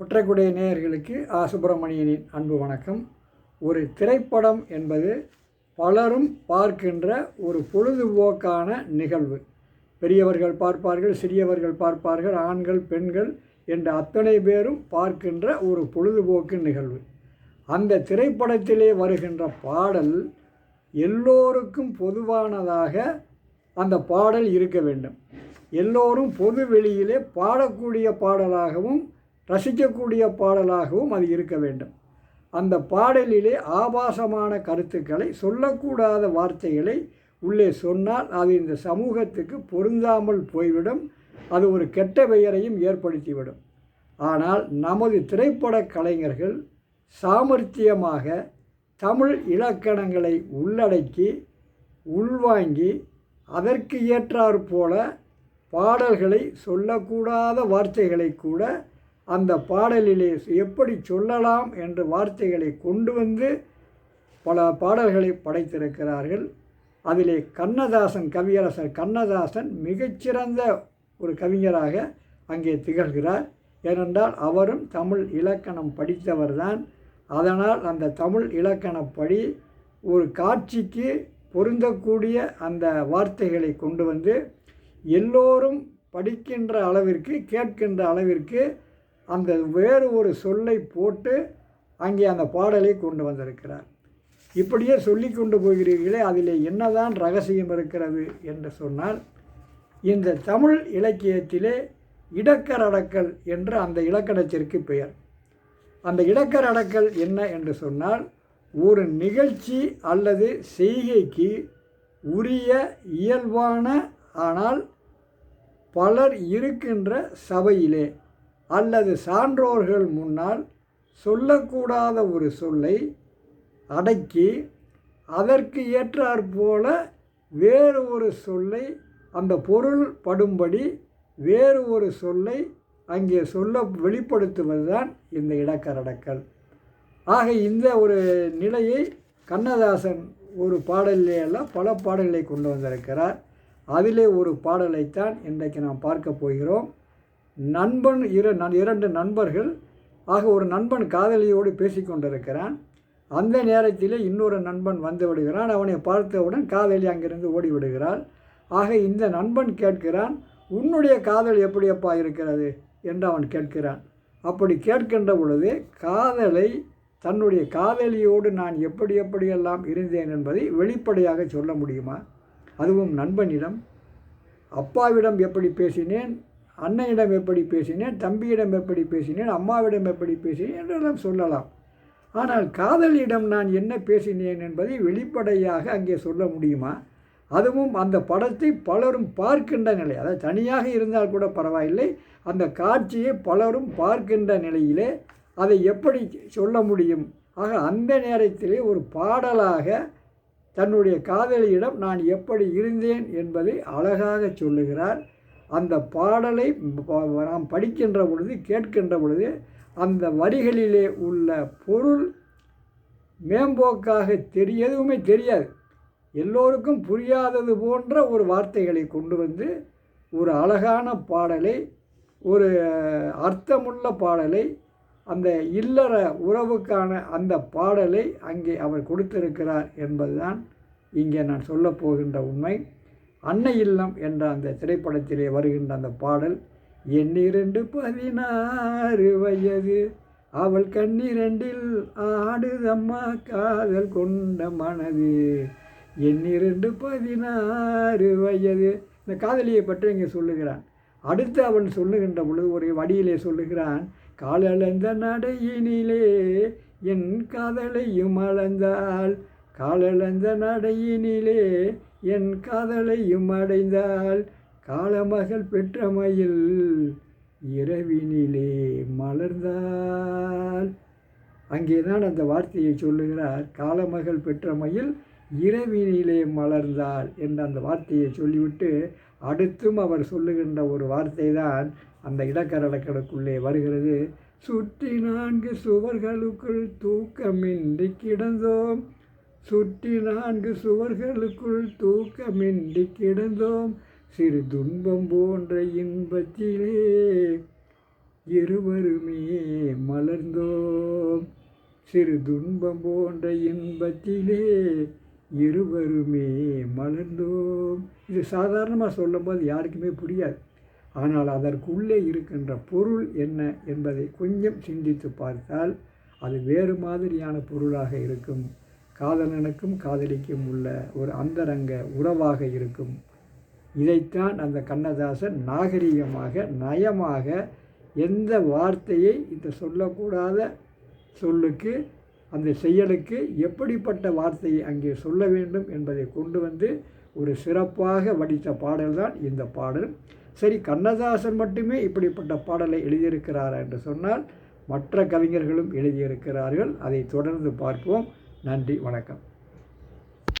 குற்றக்குடைய நேயர்களுக்கு ஆ. சுப்பிரமணியனின் அன்பு வணக்கம். ஒரு திரைப்படம் என்பது பலரும் பார்க்கின்ற ஒரு பொழுதுபோக்கான நிகழ்வு. பெரியவர்கள் பார்ப்பார்கள் சிறியவர்கள் பார்ப்பார்கள் ஆண்கள் பெண்கள் என்ற அத்தனை பேரும் பார்க்கின்ற ஒரு பொழுதுபோக்கு நிகழ்வு. அந்த திரைப்படத்திலே வருகின்ற பாடல் எல்லோருக்கும் பொதுவானதாக அந்த பாடல் இருக்க வேண்டும். எல்லோரும் பொது வெளியிலே பாடக்கூடிய பாடலாகவும் ரசிக்கக்கூடிய பாடலாகவும் அது இருக்க வேண்டும். அந்த பாடலிலே ஆபாசமான கருத்துக்களை சொல்லக்கூடாத வார்த்தைகளை உள்ளே சொன்னால் அது இந்த சமூகத்துக்கு பொருந்தாமல் போய்விடும். அது ஒரு கெட்ட பெயரையும் ஏற்படுத்திவிடும். ஆனால் நமது திரைப்பட கலைஞர்கள் சாமர்த்தியமாக தமிழ் இலக்கணங்களை உள்ளடக்கி உள்வாங்கி அதற்கு ஏற்றாற்போல பாடல்களை சொல்லக்கூடாத வார்த்தைகளை கூட அந்த பாடலிலே எப்படி சொல்லலாம் என்ற வார்த்தைகளை கொண்டு வந்து பல பாடல்களை படைத்திருக்கிறார்கள். அதிலே கண்ணதாசன் கவியரசர் கண்ணதாசன் மிகச்சிறந்த ஒரு கவிஞராக அங்கே திகழ்கிறார். ஏனென்றால் அவரும் தமிழ் இலக்கணம் படித்தவர்தான். அதனால் அந்த தமிழ் இலக்கணப்படி ஒரு காட்சிக்கு பொருந்தக்கூடிய அந்த வார்த்தைகளை கொண்டு வந்து எல்லோரும் படிக்கின்ற அளவிற்கு கேட்கின்ற அளவிற்கு அந்த வேறு ஒரு சொல்லை போட்டு அங்கே அந்த பாடலை கொண்டு வந்திருக்கிறார். இப்படியே சொல்லி கொண்டு போகிறீர்களே அதில் என்னதான் ரகசியம் இருக்கிறது என்று சொன்னால் இந்த தமிழ் இலக்கியத்திலே இடக்கரடக்கல் என்ற அந்த இலக்கணத்திற்கு பெயர். அந்த இடக்கரடக்கல் என்ன என்று சொன்னால் ஒரு நிகழ்ச்சி அல்லது செய்கைக்கு உரிய இயல்பான ஆனால் பலர் இருக்கின்ற சபையிலே அல்லது சான்றோர்கள் முன்னால் சொல்லக்கூடாத ஒரு சொல்லை அடக்கி அதற்கு ஏற்றாற்போல வேறு ஒரு சொல்லை அந்த பொருள் படும்படி வேறு ஒரு சொல்லை அங்கே சொல்ல வெளிப்படுத்துவது தான் இந்த இடக்கரடக்கல். ஆக இந்த ஒரு நிலையை கண்ணதாசன் ஒரு பாடலிலே எல்லாம் பல பாடல்களை கொண்டு வந்திருக்கிறார். அதிலே ஒரு பாடலைத்தான் இன்றைக்கு நாம் பார்க்க போகிறோம். நண்பன் இரு இரண்டு நண்பர்கள். ஆக ஒரு நண்பன் காதலியோடு பேசி கொண்டிருக்கிறான் அந்த நேரத்தில் இன்னொரு நண்பன் வந்து விடுகிறான் அவனை பார்த்தவுடன் காதலி அங்கிருந்து ஓடி விடுகிறாள் ஆக இந்த நண்பன் கேட்கிறான் உன்னுடைய காதல் எப்படியப்பா இருக்கிறது? என்று அவன் கேட்கிறான். அப்படி கேட்கின்ற பொழுது காதலை தன்னுடைய காதலியோடு நான் எப்படி எப்படியெல்லாம் இருந்தேன் என்பதை வெளிப்படையாக சொல்ல முடியுமா? அதுவும் நண்பனிடம் அப்பாவிடம் எப்படி பேசினேன்? அன்னையிடம் எப்படி பேசினேன் தம்பியிடம் எப்படி பேசினேன் அம்மாவிடம் எப்படி பேசினேன் என்றெல்லாம் சொல்லலாம். ஆனால் காதலியிடம் நான் என்ன பேசினேன் என்பதை வெளிப்படையாக அங்கே சொல்ல முடியுமா? அதுவும் அந்த படத்தை பலரும் பார்க்கின்ற நிலை அதாவது தனியாக இருந்தால் கூட பரவாயில்லை அந்த காட்சியை பலரும் பார்க்கின்ற நிலையிலே அதை எப்படி சொல்ல முடியும்? ஆக அந்த நேரத்திலே ஒரு பாடலாக தன்னுடைய காதலியிடம் நான் எப்படி இருந்தேன் என்பதை அழகாக சொல்லுகிறார். அந்த பாடலை நாம் படிக்கின்ற பொழுது கேட்கின்ற பொழுது அந்த வரிகளிலே உள்ள பொருள் மேம்போக்காக தெரிய எதுவுமே தெரியாது. எல்லோருக்கும் புரியாதது போன்ற ஒரு வார்த்தைகளை கொண்டு வந்து ஒரு அழகான பாடலை ஒரு அர்த்தமுள்ள பாடலை அந்த இல்லற உறவுக்கான அந்த பாடலை அங்கே அவர் கொடுத்திருக்கிறார் என்பதுதான் இங்கே நான் சொல்லப்போகின்ற உண்மை. அன்னை இல்லம் என்ற அந்த திரைப்படத்திலே வருகின்ற அந்த பாடல் எண்ணிரண்டு பதினாறு வயது அவள் கண்ணிரண்டில் ஆடுதம்மா காதல் கொண்ட மனது. எண்ணிரண்டு பதினாறு வயது. இந்த காதலியை பற்றி இங்கே சொல்லுகிறான். அடுத்து அவன் சொல்லுகின்ற பொழுது ஒரு வடியிலே சொல்லுகிறான் காலளந்த நடையினிலே என் காதலையும் அளந்தாள் காலளந்த நடையினிலே என் காதலையும் அடைந்தாள் காலமகள் பெற்ற மயில் இரவினிலே மலர்ந்தாள் அங்கேதான் அந்த வார்த்தையை சொல்லுகிறார். காலமகள் பெற்ற மயில் இரவினிலே மலர்ந்தாள் என்ற அந்த வார்த்தையை சொல்லிவிட்டு அடுத்தும் அவர் சொல்லுகின்ற ஒரு வார்த்தை தான் அந்த இடக்கரடக்கடக்குள்ளே வருகிறது. சுற்றி நான்கு சுவர்களுக்குள் தூக்கமின்றி கிடந்தோம். சுற்றி நான்கு சுவர்களுக்குள் தூக்கமின்றி கிடந்தோம். சிறு துன்பம் போன்ற இன்பத்திலே இருவருமே மலர்ந்தோம். சிறு துன்பம் போன்ற இன்பத்திலே இருவருமே மலர்ந்தோம். இது சாதாரணமாக சொல்லும்போது யாருக்குமே புரியாது. ஆனால் அதற்குள்ளே இருக்கின்ற பொருள் என்ன என்பதை கொஞ்சம் சிந்தித்து பார்த்தால் அது வேறு மாதிரியான பொருளாக இருக்கும். காதலனுக்கும் காதலிக்கும் உள்ள ஒரு அந்தரங்க உறவாக இருக்கும். இதைத்தான் அந்த கண்ணதாசன் நாகரிகமாக நயமாக எந்த வார்த்தையை இந்த சொல்லக்கூடாத சொல்லுக்கு அந்த செயலுக்கு எப்படிப்பட்ட வார்த்தையை அங்கே சொல்ல வேண்டும் என்பதை கொண்டு வந்து ஒரு சிறப்பாக வடித்த பாடல்தான் இந்த பாடல். சரி கண்ணதாசன் மட்டுமே இப்படிப்பட்ட பாடலை எழுதியிருக்கிறாரா என்று சொன்னால் மற்ற கவிஞர்களும் எழுதியிருக்கிறார்கள். அதை தொடர்ந்து பார்ப்போம். நன்றி வணக்கம்.